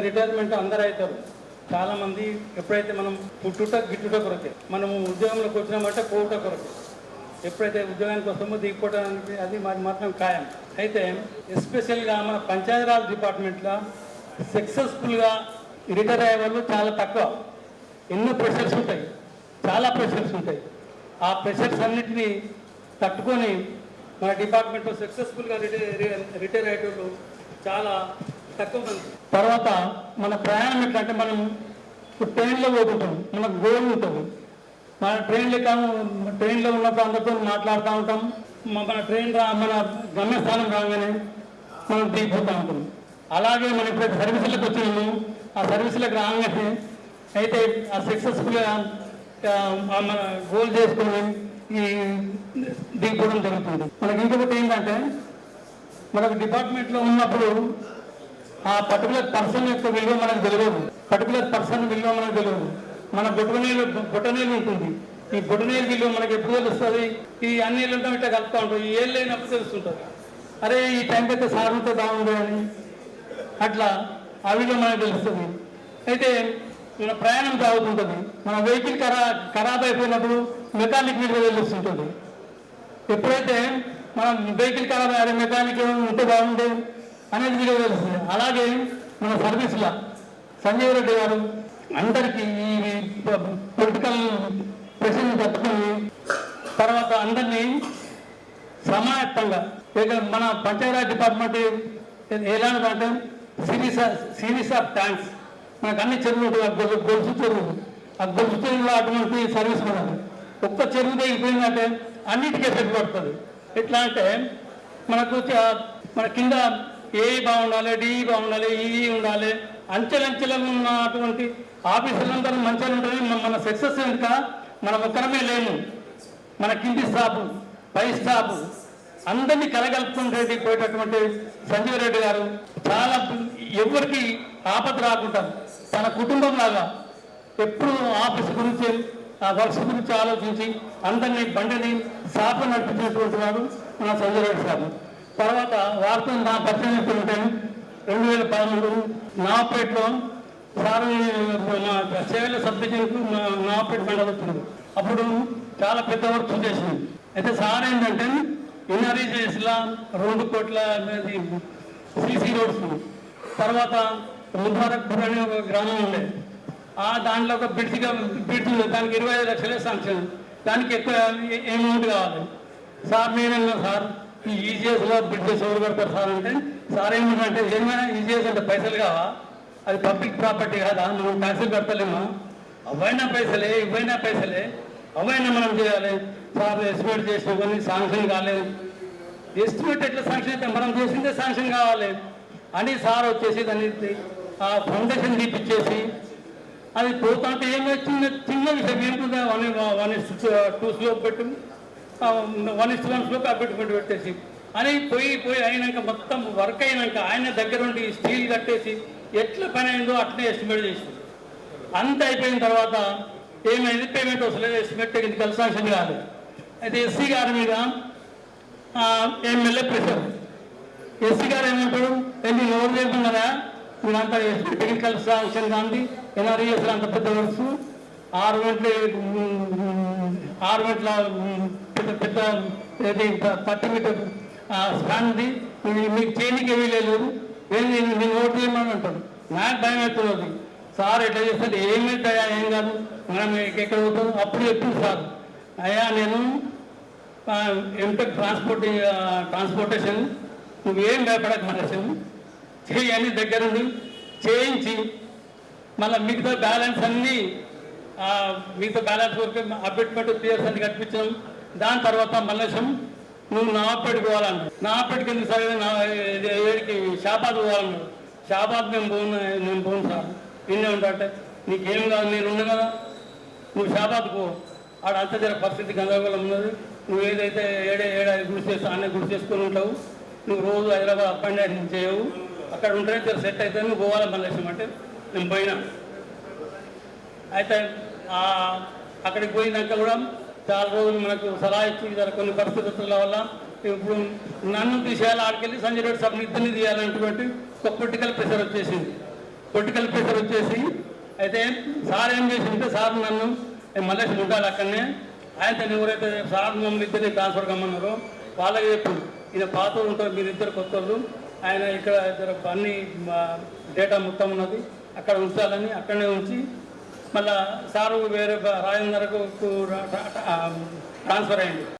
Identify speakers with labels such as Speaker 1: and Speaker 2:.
Speaker 1: Retirement అందరూ చాలా మంది ఎప్పుడైతే మనం పుట్టుట గిట్టుట కొరకే మనము ఉద్యోగంలోకి వచ్చినామంటే పోవుట కొరకే. ఎప్పుడైతే ఉద్యోగానికి వస్తామో దిగిపోవడానికి అది మరి మాత్రం ఖాయం. అయితే ఎస్పెషల్గా మన పంచాయతీరాజ్ డిపార్ట్మెంట్లో సక్సెస్ఫుల్గా రిటైర్ అయ్యే వాళ్ళు చాలా తక్కువ. ఎన్నో ప్రెషర్స్ ఉంటాయి. చాలా ప్రెషర్స్ ఉంటాయి. ఆ ప్రెషర్స్ అన్నిటినీ తట్టుకొని మన డిపార్ట్మెంట్లో సక్సెస్ఫుల్గా రిటైర్ రిటైర్ అయ్యేటోళ్ళు చాలా తర్వాత మన ప్రయాణం ఎట్లా అంటే మనం ఇప్పుడు ట్రైన్లో పోతుంటాం మనకు గోల్ ఉంటుంది. మన ట్రైన్లో ట్రైన్లో ఉన్నప్పుడు అందరితో మాట్లాడుతూ ఉంటాం. మన ట్రైన్ రా మన గమ్యస్థానం రాగానే మనం దిగిపోతూ ఉంటాం. అలాగే మనం ఇప్పుడు సర్వీసులకు వచ్చినాము ఆ సర్వీసులకు రాగానే అయితే ఆ సక్సెస్ఫుల్గా మన గోల్ చేసుకుని ఈ దిగిపోవడం జరుగుతుంది. మనకి ఇంకొకటి ఏంటంటే మనకు డిపార్ట్మెంట్లో ఉన్నప్పుడు ఆ పర్టికులర్ పర్సన్ యొక్క విలువ మనకు తెలియదు. పర్టికులర్ పర్సన్ విలువ మనకు తెలియదు. మన బొటనీళ్ళు బొటనీళ్ళు ఉంటుంది. ఈ బొటనీళ్ళు విలువ మనకి ఎప్పుడు తెలుస్తుంది? ఈ అన్ని ఉంటాం ఇట్లా కలుపుతూ ఉంటాం. ఈ ఏళ్ళు లేనప్పుడు తెలుస్తుంటుంది. అరే ఈ టైంకి అయితే సార్ బాగుంది బాగుండే అని. అట్లా ఆ విలువ మనకు తెలుస్తుంది. అయితే మన ప్రయాణం సాగుతుంటుంది. మన వెహికల్ ఖరా ఖరాబ్ అయిపోయినప్పుడు మెకానిక్ విలువ తెలుస్తుంటుంది. ఎప్పుడైతే మనం వెహికల్ ఖరాబ్ అయ్యారు మెకానిక్ ఉంటే బాగుంటుంది అనేది వీడియో తెలుస్తుంది అలాగే మన సర్వీస్లో సంజయ్ రెడ్డి గారు అందరికీ ఈ పొలిటికల్ ప్రెషర్ని తట్టుకొని తర్వాత అందరినీ సమాయత్తంగా ఇక మన పంచాయతీరాజ్ డిపార్ట్మెంట్ ఎలా అంటే సిరీస్ సిరీస్ ఆఫ్ ట్యాంక్స్. మనకు అన్ని చెరువులు ఉంటాయి. గొలుసు చెరువులు. చెరువు ఆ గొలుసు చెరువులో అటువంటి సర్వీస్ కూడా ఒక్క చెరువు తెగిపోయిందంటే అన్నిటికీ ఎఫెక్ట్ పడుతుంది. ఎట్లా అంటే మనకు మన కింద ఏ బాగుండాలి డి బాగుండాలి ఈ ఉండాలి అంచెలంచెలు ఉన్నటువంటి ఆఫీసులందరూ మంచిగా ఉంటుంది మన- మన సక్సెస్ ఇంకా మనం ఒక్కరమే లేము. మన కింది స్టాఫ్ పై స్టాఫ్ అందరినీ కలగలుపుకుంటే పోయేటటువంటి సంజీవ్ రెడ్డి గారు చాలా ఎవరికి ఆపద రాకుండా తన కుటుంబం లాగా ఎప్పుడు ఆఫీస్ గురించి ఆ వర్క్స్ గురించి ఆలోచించి అందరినీ బండిని సాఫ్ నడిపించినటువంటి వాడు మన సంజయ్ రెడ్డి సార్ తర్వాత వారితో నా పరిచయం ఎప్పుడంటే రెండు వేల పదమూడు నాపేటలో సార్ మా సేవల సబ్ నాపేట మండలం వచ్చింది అప్పుడు చాలా పెద్ద వర్క్ చేసింది. అయితే సార్ ఏంటంటే ఇన్నరీజెస్లా రెండు కోట్ల సీసీ రోడ్స్. తర్వాత ముబారక్పూర్ అనే ఒక గ్రామం ఉండే. ఆ దాంట్లో ఒక బ్రిడ్జిగా బ్రిడ్జ్ ఉంది. దానికి ఇరవై ఐదు లక్షలే శాంక్షన్ దానికి ఎక్కువ అమౌంట్ కావాలి? సార్ నేనన్నా సార్. ఈ ఈజీఎస్లో బ్రిడ్జెస్ ఎవరు కడతారు సార్ అంటే సార్ ఏమంటే ఏమైనా ఈజీఎస్ అంటే పైసలు కావా? అది పబ్లిక్ ప్రాపర్టీ కాదా మనం ట్యాక్సులు కట్టలేము. అవైనా పైసలే ఇవైనా పైసలే అవైనా మనం చేయాలి. సార్ ఎస్టిమేట్ చేసిన కొన్ని శాంక్షన్ కాలేదు. ఎస్టిమేట్ ఎట్లా శాంక్షన్ అయితే మనం చేసిందే శాంక్షన్ కావాలి. అని సార్ వచ్చేసి దాన్ని ఆ ఫౌండేషన్ తీపిచ్చేసి అది పోతుంటే ఏమో చిన్న చిన్న విషయం ఏంటంటే వన్ వన్ టూ స్లోప్ పెట్టింది వన్ ఇస్ వన్ స్లోప్ అబ్బెట్టుకుంటూ పెట్టేసి. అని పోయి పోయి అయినాక మొత్తం వర్క్ అయినాక ఆయన దగ్గర ఉండి స్టీల్ కట్టేసి ఎట్లా పని అయిందో అట్లనే ఎస్టిమేట్ చేసింది అంత అయిపోయిన తర్వాత ఏమైంది? పేమెంట్ వస్తలేదు ఎస్టిమేట్ టెక్నికల్ శాంక్షన్ కాదు. అయితే ఎస్సీ గారి మీద ఎమ్మెల్యే ప్రెషర్ ఎస్సీ గారు ఏమంటాడు వెళ్ళి ఎవరు లేకున్నారా మీరంతా టెక్నికల్ శాంక్షన్ కానీ ఎన్ఆర్ఈఎస్ అంత పెద్ద వర్క్స్ ఆరు గంటల ఆరు గంటల పెద్ద పెద్ద ఇది థర్టీ మీటర్ స్పాన్ది మీకు చేయడానికి ఏమీ లేదు. నేను నేను ఓటు చేయమని అంటాను నాకు భయం అవుతున్నది సార్ ఎట్లా చేస్తాడు? ఏమైతే ఏం కాదు. మనం ఎక్కడ పోతాం? అప్పుడు చెప్పింది సార్. అయ్యా నేను ఎంటెక్ ట్రాన్స్పోర్ట్ ట్రాన్స్పోర్టేషన్ నువ్వేం భయపడక మనసు చేయి అని దగ్గరుండి చేయించి మళ్ళీ మిగతా బ్యాలెన్స్ అన్నీ మీతో మిగతా బ్యాలెన్స్ వరకు అబ్బెట్మెంట్ పిఎస్ అని కట్టించాం దాని తర్వాత మల్లేశం. నువ్వు నాపేటకి పోవాలన్నాడు నాపేటకి ఎందుకు సరే? నా ఇది ఏడికి షాబాద్ పోవాలన్నాడు షాబాద్ మేము పోను నేను పోను సార్. నిన్నే ఉంటాంటే నీకేం కాదు నేను ఉన్నా కదా. నువ్వు షాబాద్ పో. ఆడ అంత జర పరిస్థితి గందరగోళం ఉన్నది. నువ్వు ఏదైతే ఏడే ఏడాది గుడి చేస్తా అన్నీ గుడి చేసుకొని ఉంటావు. నువ్వు రోజు హైదరాబాద్ అప్ అండ్ డౌన్ చేయవు. అక్కడ ఉంటేనే జర సెట్ అయితే నువ్వు పోవాలి మల్లేశం అంటే? నేను పోయినా. అయితే అక్కడికి పోయినాక కూడా చాలా రోజులు మనకు సలహా ఇచ్చి కొన్ని పరిస్థితుల వల్ల ఇప్పుడు నన్ను తీసేయాలి ఆడికెళ్ళి సంజయ్ రెడ్డి సభ్యుని ఇద్దరిని తీయాలనేటువంటి ఒక పొలిటికల్ ప్రెషర్ వచ్చేసింది. పొలిటికల్ ప్రెషర్ వచ్చేసి అయితే సార్ ఏం చేసిందంటే సార్ నన్ను నేను మల్లేష్ ఉండాలి అక్కడనే. ఆయన ఎవరైతే సార్ మమ్మల్ని ఇద్దరిని ట్రాన్స్ఫర్ కమ్మన్నారో వాళ్ళకి చెప్పు. ఈయన పాత ఉంటారు మీరు ఇద్దరు కొత్త వాళ్ళు. ఆయన ఇక్కడ ఇద్దరు అన్ని డేటా మొత్తం ఉన్నది. అక్కడ ఉంచాలని అక్కడనే ఉంచి మళ్ళా సారు వేరే రాజేంద్రకు ట్రాన్స్ఫర్ అయ్యింది